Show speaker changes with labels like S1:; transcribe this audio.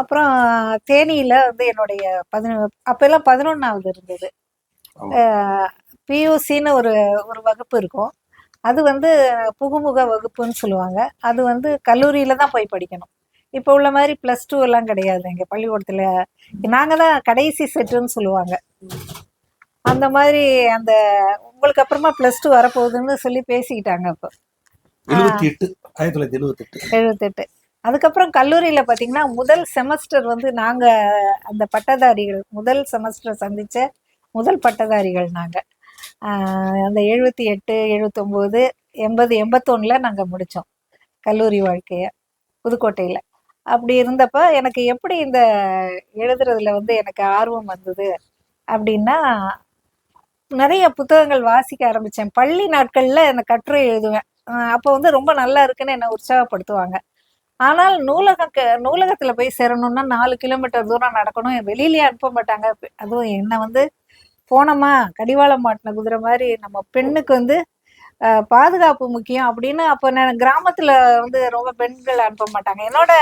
S1: அப்புறம் தேனியில் வந்து என்னுடைய பதினொ அப்போல்லாம் பதினொன்றாவது இருந்தது. பியூசின்னு ஒரு ஒரு வகுப்பு இருக்கும். அது வந்து புகுமுக வகுப்புன்னு சொல்லுவாங்க. அது வந்து கல்லூரியில் தான் போய் படிக்கணும். இப்போ உள்ள மாதிரி ப்ளஸ் டூ எல்லாம் கிடையாது. எங்கள் பள்ளிக்கூடத்தில் நாங்கள் தான் கடைசி செட்டுன்னு சொல்லுவாங்க. அந்த மாதிரி அந்த உங்களுக்கு அப்புறமா ப்ளஸ் டூ வரப்போகுதுன்னு சொல்லி பேசிக்கிட்டாங்க அப்போ.
S2: எழுபத்தி எட்டு ஆயிரத்தி தொள்ளாயிரத்தி எழுபத்தி எட்டு.
S1: எழுபத்தெட்டு அதுக்கப்புறம் கல்லூரியில் பார்த்தீங்கன்னா முதல் செமஸ்டர் வந்து நாங்கள் அந்த பட்டதாரிகள் முதல் செமஸ்டர் சந்தித்த முதல் பட்டதாரிகள் நாங்கள் அந்த எழுபத்தி எட்டு எழுபத்தொம்போது எண்பது எண்பத்தொன்னில் நாங்கள் முடித்தோம் கல்லூரி வாழ்க்கையை புதுக்கோட்டையில். அப்படி இருந்தப்போ எனக்கு எப்படி இந்த எழுதுறதுல வந்து எனக்கு ஆர்வம் வந்தது அப்படின்னா நிறைய புத்தகங்கள் வாசிக்க ஆரம்பித்தேன் பள்ளி நாட்களில் அந்த கட்டுரை எழுதுவேன். அப்போ வந்து ரொம்ப நல்லா இருக்குன்னு என்னை உற்சாகப்படுத்துவாங்க. ஆனால் நூலகம் நூலகத்தில் போய் சேரணும்னா நாலு கிலோமீட்டர் தூரம் நடக்கணும். வெளியிலேயே அனுப்ப மாட்டாங்க. அதுவும் என்னை வந்து போனோமா கடிவாளம் மாட்டின குதிரை மாதிரி நம்ம பெண்ணுக்கு வந்து பாதுகாப்பு முக்கியம் அப்படின்னு அப்போ நான் கிராமத்தில் வந்து ரொம்ப பெண்கள் அனுப்ப மாட்டாங்க. என்னோட